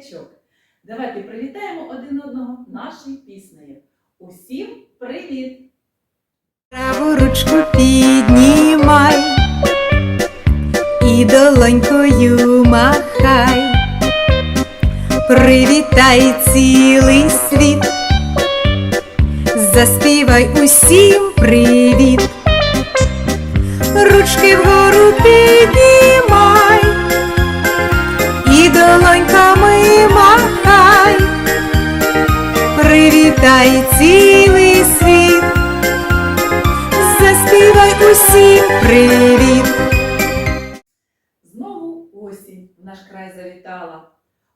землячок. Давайте привітаємо один одного нашою піснею. Усім привіт! Праву ручку піднімай і долонькою махай, привітай цілий світ, заспівай усім привіт, ручки вгору піднімай долоньками махай, привітай цілий світ. Заспівай усім привіт. Знову осінь в наш край завітала,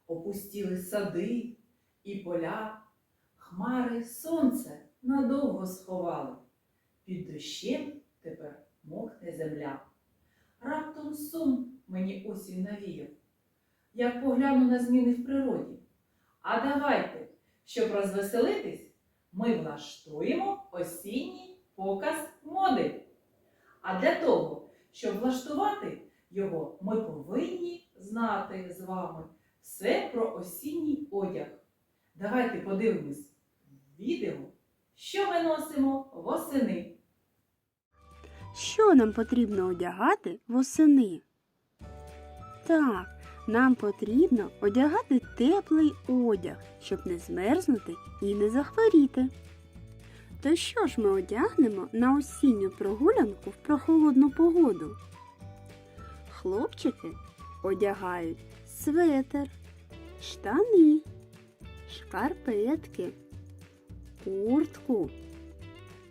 опустіли сади і поля, хмари сонце надовго сховали. Під дощем тепер мокне земля. Раптом сум мені осінь навіяв, як погляну на зміни в природі. А давайте, щоб розвеселитись, ми влаштуємо осінній показ моди. А для того, щоб влаштувати його, ми повинні знати з вами все про осінній одяг. Давайте подивимось відео, що ми носимо восени. Що нам потрібно одягати восени? Так, нам потрібно одягати теплий одяг, щоб не змерзнути і не захворіти. То що ж ми одягнемо на осінню прогулянку в прохолодну погоду? Хлопчики одягають светер, штани, шкарпетки, куртку,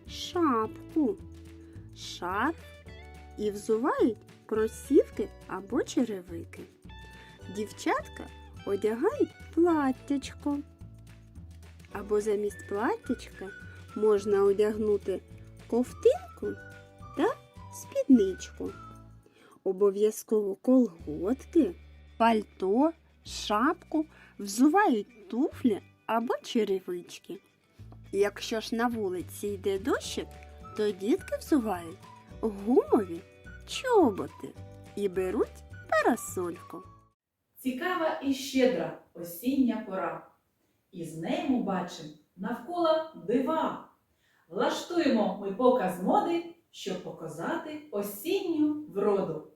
шапку шарф і взувають кросівки або черевики. Дівчатка одягають платтячко. Або замість платтячка можна одягнути ковтинку та спідничку. Обов'язково колготки, пальто, шапку, взувають туфлі або черевички. Якщо ж на вулиці йде дощик, то дітки взувають гумові чоботи і беруть парасольку. Цікава і щедра осіння пора. І з нею ми бачимо навколо дива. Влаштуємо ми показ моди, щоб показати осінню вроду.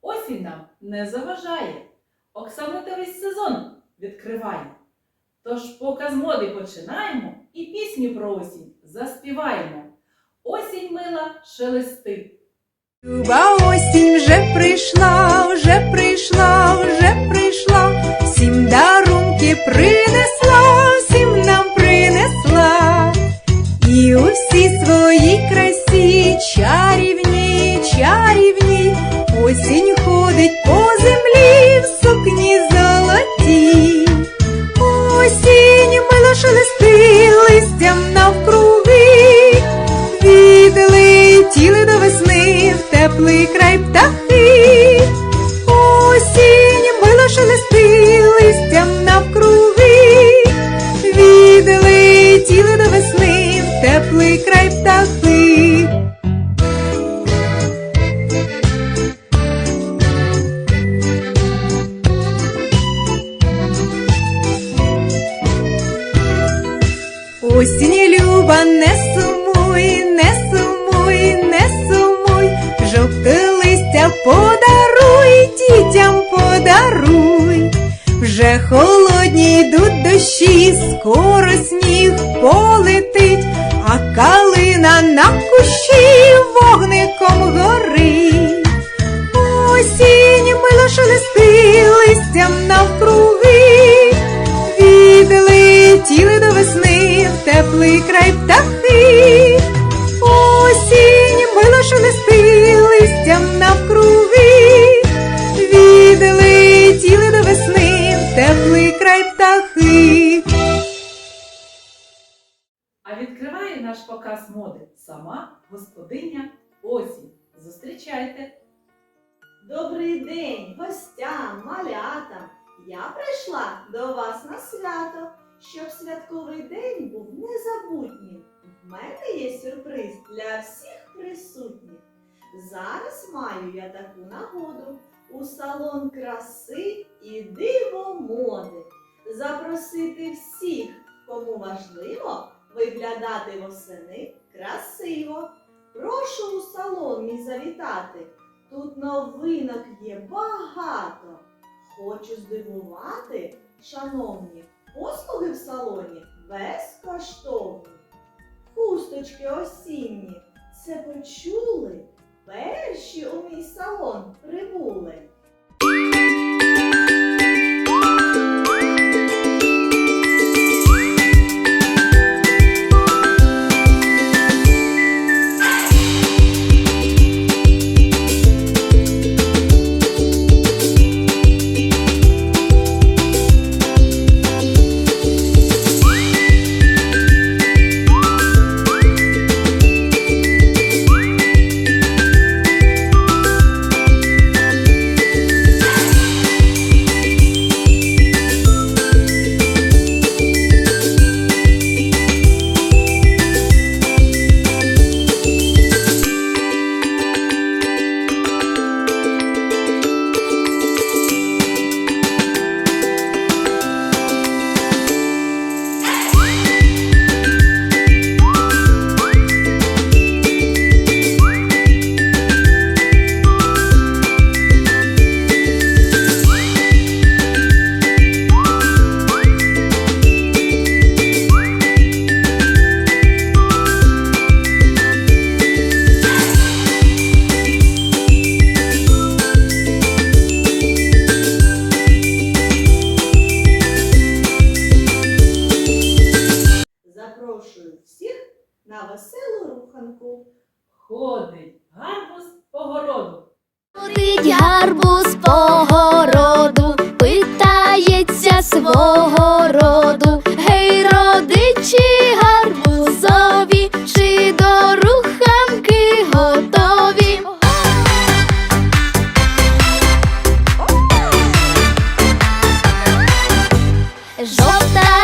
Осінь нам не заважає, оксамитовий сезон відкриває. Тож показ моди починаємо і пісню про осінь заспіваємо. Осінь мила шелести. Люба осінь вже прийшла, вже прийшла, вже прийшла, всім дарунки принесла, всім нам принесла, і усі свої своїй весни в теплий край Вже холодні йдуть дощі, скоро сніг полетить, а калина на кущі вогником горить. Осінь мило шелести листям навкруги, відлетіли до весни в теплий край птахи. Осінь мило шелести сама господиня осінь. Зустрічайте! Добрий день, гостям, малятам! Я прийшла до вас на свято, щоб святковий день був незабутнім. В мене є сюрприз для всіх присутніх. Зараз маю я таку нагоду у салон краси і диво моди запросити всіх, кому важливо виглядати восени красиво. Прошу у салон мій завітати. Тут новинок є багато. Хочу здивувати, шановні, послуги в салоні безкоштовні. Хусточки осінні, це почули? Перші у мій салон прибули. На веселу руханку. Ходить гарбуз по городу. Ходить гарбуз по городу, питається свого роду. Гей, родичі гарбузові, чи до руханки готові? Жовта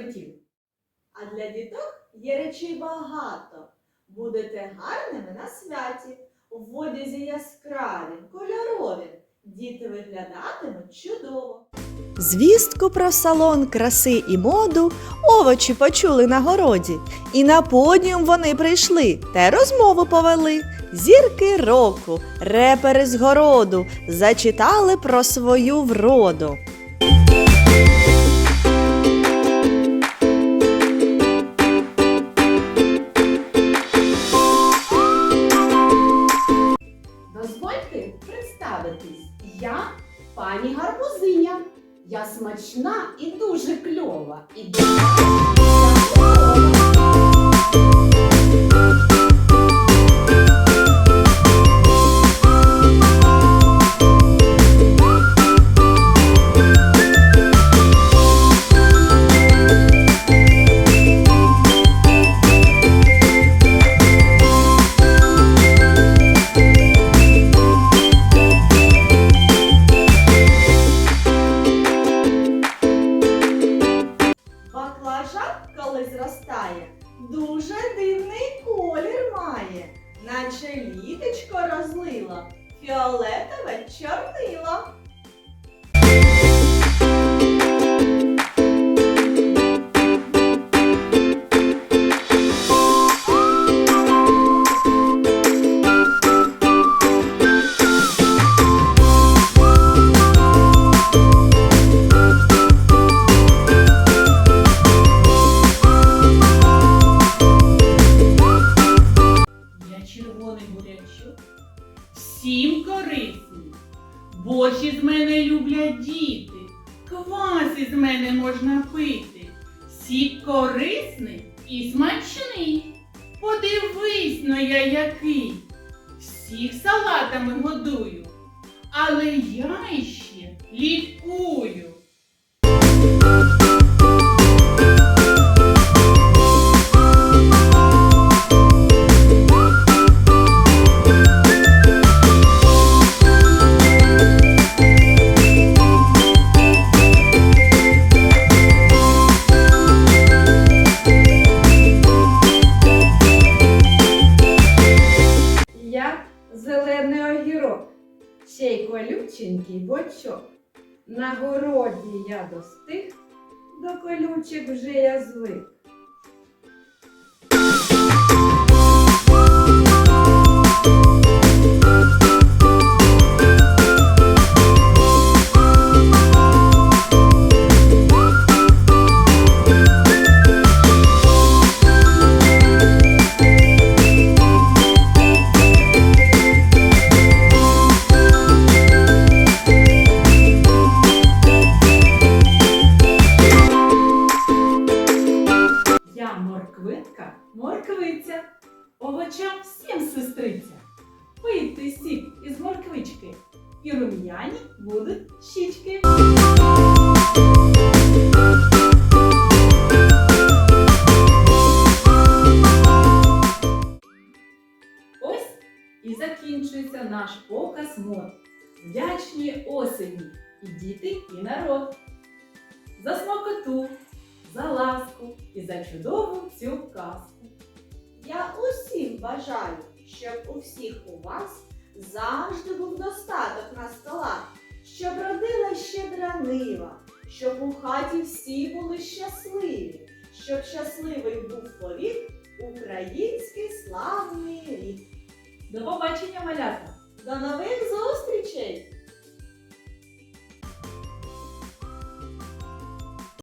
одягнутись. А для діток є речей багато. Будете гарними на святі, в одязі яскраві, кольорові. Діти виглядатимуть чудово. Звістку про салон краси і моду овочі почули на городі, і на подіум вони прийшли та розмову повели. Зірки року, репери з городу зачитали про свою вроду. Наче розлила фіолетове чорнило. Лікую. Зелений огірок, ще й колюченький бочок. На городі я достиг, до колючок вже я звик. Будуть щічки. Ось і закінчується наш показ мод. Вдячні осені і діти, і народ. За смакоту, за ласку і за чудову цю казку. Я усім бажаю, щоб у всіх у вас завжди був достаток на столах, щоб родила щедра нива, щоб у хаті всі були щасливі, щоб щасливий був повік український славний рік. До побачення, малята! До нових зустрічей!